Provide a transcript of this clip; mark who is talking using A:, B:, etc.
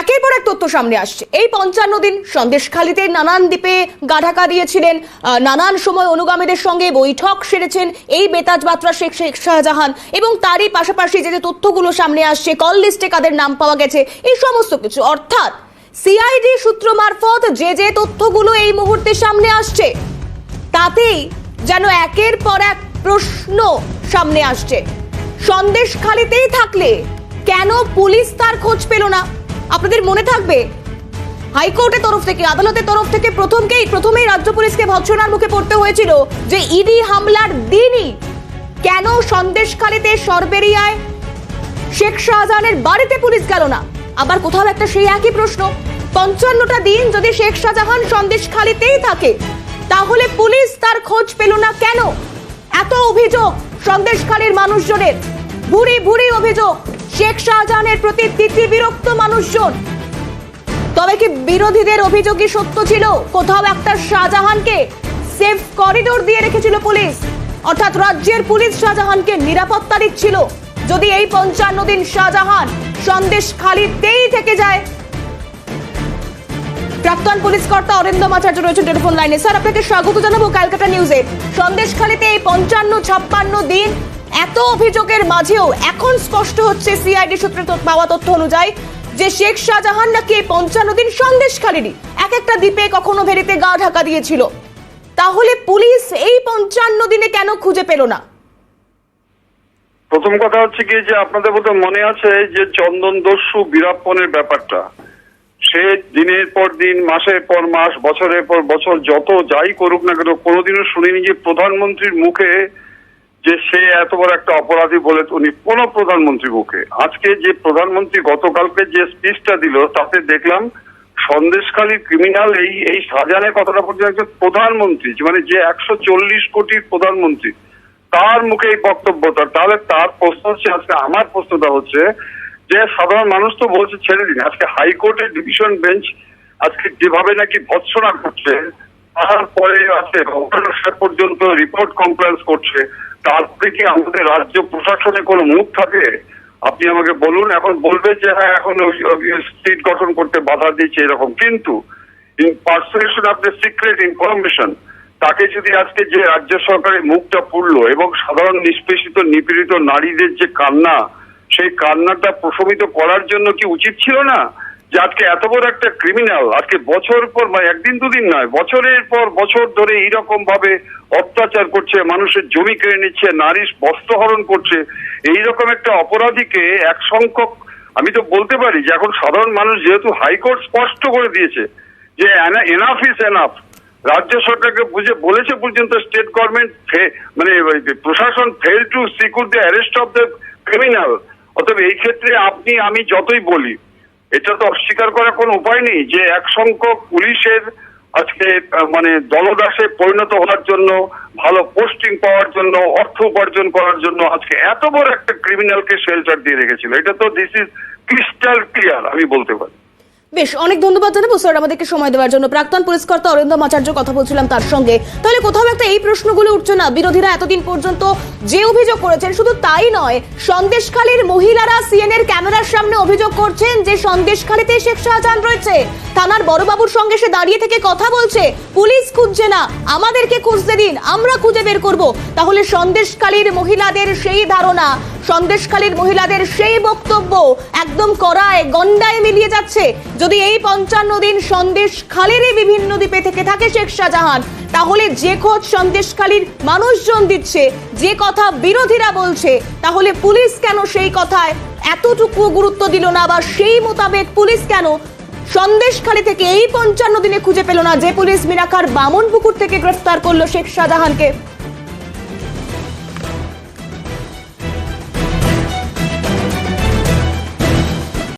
A: একের পর এক তথ্য সামনে আসছে। এই পঞ্চান্ন দিন সন্দেশখালিতে নানান দ্বীপে গাঢাকা দিয়েছিলেন নানান সময় অনুগামীদের সঙ্গে বৈঠক সেরেছেন এই বেতাজ বাত্রা শেখ শেখ শাহজাহান এবং তারই পাশাপাশি যে যে তথ্যগুলো সামনে আসছে, কল লিস্টে কাদের নাম পাওয়া গেছে, এই সমস্ত কিছু। অর্থাৎ সিআইডি সূত্র মারফত যে যে তথ্যগুলো এই মুহূর্তে সামনে আসছে, তাতেই যেন একের পর এক প্রশ্ন সামনে আসছে। সন্দেশখালিতেই থাকলে কেন পুলিশ তার খোঁজ পেল না? আপনাদের মনে থাকবে? হাইকোর্টের তরফ থেকে, আদালতের তরফ থেকে প্রথমকেই, প্রথমেই রাজ্য পুলিশকে ভৎসনার মুখে পড়তে হয়েছিল যে ইডি হামলার দিনই কেন সন্দেশখালিতে সরবেরিয়ায় শেখ শাহজাহানের বাড়িতে পুলিশ গেল না? আবার কোথাও একটা সেই একই প্রশ্ন, পঞ্চান্নটা দিন যদি শেখ শাহজাহান সন্দেশখালিতেই থাকে, তাহলে পুলিশ তার খোঁজ পেল না কেন? এত অভিযোগ, সন্দেশখালীর মানুষজনের, ভুরি ভুরি অভিযোগ। শেখ শাহজাহানের প্রতি তিথি বিরক্ত মানুষজন। তবে কি বিরোধীদের অভিযোগই সত্য ছিল? কোথাও একটা শাহজাহানকে সেফ করিডোর দিয়ে রেখেছিল পুলিশ। অর্থাৎ রাজ্যের পুলিশ শাহজাহানকে নিরাপত্তা দিচ্ছিল। যদি এই পঞ্চান্ন দিন শাহজাহান সন্দেশ খালিতেই থেকে যায়। প্রাক্তন পুলিশ কর্তা অরিন্দম আচার্য রয়েছেন টেলিফোন লাইনে। স্যার, আপনাকে স্বাগত জানাব ক্যালকাটা নিউজে। সন্দেশখালিতে এই পঞ্চান্ন ছাপ্পান্ন দিন এত অভিযোগের মাঝেও এখন স্পষ্ট হচ্ছে সিআইডি সূত্রে পাওয়া তথ্য অনুযায়ী যে শেখ শাহজাহান নাকি পঞ্চান্ন দিন সন্দেশখালিরই এক একটা দ্বীপে কখনো ভেরিতে গা ঢাকা দিয়েছিল। তাহলে পুলিশ এই পঞ্চান্ন দিনে কেন খুঁজে পেল না?
B: প্রথম কথা হচ্ছে কি যে আপনাদের বোধহয় মনে আছে যে চন্দন দস্যু বীরাপ্পনের ব্যাপারটা। সে দিনের পর দিন, মাসের পর মাস, বছরের পর বছর যত যাই করুক না কেন, কোনোদিনও শুনিনি যে প্রধানমন্ত্রীর মুখে যে সে এত বড় একটা অপরাধী বলে উনি কোন প্রধানমন্ত্রী মুখে আজকে যে প্রধানমন্ত্রী গতকালকে যে স্পিচটা দিল, তাতে দেখলাম সন্দেশখালী ক্রিমিনাল এই এই শাহজাহানের কথাটা বলছে একজন প্রধানমন্ত্রী মানে যে একশো চল্লিশ কোটির প্রধানমন্ত্রী, তার মুখে এই বক্তব্যটা তাহলে তার প্রশ্ন হচ্ছে, আজকে আমার প্রশ্নটা হচ্ছে যে সাধারণ মানুষ তো বলছে ছেড়ে দিন। আজকে হাইকোর্টের ডিভিশন বেঞ্চ আজকে যেভাবে নাকি ভৎসনা করছে, তারপরে আছে পর্যন্ত রিপোর্ট কমপ্লেন্স করছে তারপরে কি আমাদের রাজ্য প্রশাসনে কোনো মুখ থাকে? আপনি আমাকে বলুন, এখন বলবে যে হ্যাঁ এখন স্টেট গঠন করতে বাধা দিচ্ছে এরকম। কিন্তু in persuasion of the secret information তাকে যদি আজকে যে রাজ্য সরকারের মুখটা পুড়লো এবং সাধারণ নিষ্পেষিত, নিপীড়িত নারীদের যে কান্না, সেই কান্নাটা প্রশমিত করার জন্য কি উচিত ছিল না? যে আজকে এত বড় একটা ক্রিমিনাল আজকে বছর পর মানে একদিন দুদিন নয়, বছরের পর বছর ধরে এইরকম ভাবে অত্যাচার করছে, মানুষের জমি কেড়ে নিচ্ছে নারীর বস্ত্রহরণ করছে, এইরকম একটা অপরাধীকে এক সংখ্যক, আমি তো বলতে পারি যে এখন সাধারণ মানুষ যেহেতু হাইকোর্ট স্পষ্ট করে দিয়েছে যে এনাফ ইজ এনাফ রাজ্য সরকারকে বুঝে, বলেছে পর্যন্ত স্টেট গভর্নমেন্ট মানে প্রশাসন fail to secure the arrest of the criminal অতএব এই ক্ষেত্রে আপনি, আমি যতই বলি এটা তো অস্বীকার করার কোনো উপায় নেই যে এক সংখ্যক পুলিশের আজকে মানে দলদাসে পরিণত হওয়ার জন্য, ভালো পোস্টিং পাওয়ার জন্য, অর্থ উপার্জন করার জন্য আজকে এত বড় একটা ক্রিমিনালকে শেল্টার দিয়ে রেখেছিল। এটা তো দিস ইজ ক্রিস্টাল ক্লিয়ার আমি বলতে পারি।
A: বেশ, অনেক ধন্যবাদ জানাব। স্যার, আমাদেরকে সময় দেওয়ার জন্য। প্রাক্তন পুলিশ কর্তা অরিন্দম আচার্য কথা বলছিলাম তার সঙ্গে। তাহলে কোথাও একটা এই প্রশ্নগুলো উঠছে না? বিরোধীরা এতদিন পর্যন্ত যে অভিযোগ করেছেন, শুধু তাই নয়, সন্দেশখালীর মহিলারা সিএনএর ক্যামেরার সামনে অভিযোগ করছেন যে সন্দেশখালীতে শেখ শাহজাহান রয়েছে। থানার বড়বাবুর সঙ্গে সে দাঁড়িয়ে থেকে কথা বলছে। পুলিশ খুঁজছে না। আমাদেরকে খুঁজতে দিন, আমরা খুঁজে বের করব। তাহলে সন্দেশখালীর মহিলাদের সেই ধারণা। সন্দেশখালীর মহিলাদের সেই বক্তব্য একদম করায় গন্ডায় মিলিয়ে যাচ্ছে। যদি এই পঞ্চান্ন দিন সন্দেশ খালিরই বিভিন্ন দ্বীপে থেকে থাকে শেখ শাহজাহান, তাহলে যে খোঁজ সন্দেশখালীর মানুষজন দিচ্ছে, যে কথা বিরোধীরা বলছে, তাহলে পুলিশ কেন সেই কথায় এতটুকু গুরুত্ব দিল না বা সেই মোতাবেক পুলিশ কেন সন্দেশখালী থেকে এই পঞ্চান্ন দিনে খুঁজে পেল না যে পুলিশ মিরাকার বামন পুকুর থেকে গ্রেফতার করল শেখ শাহজাহানকে?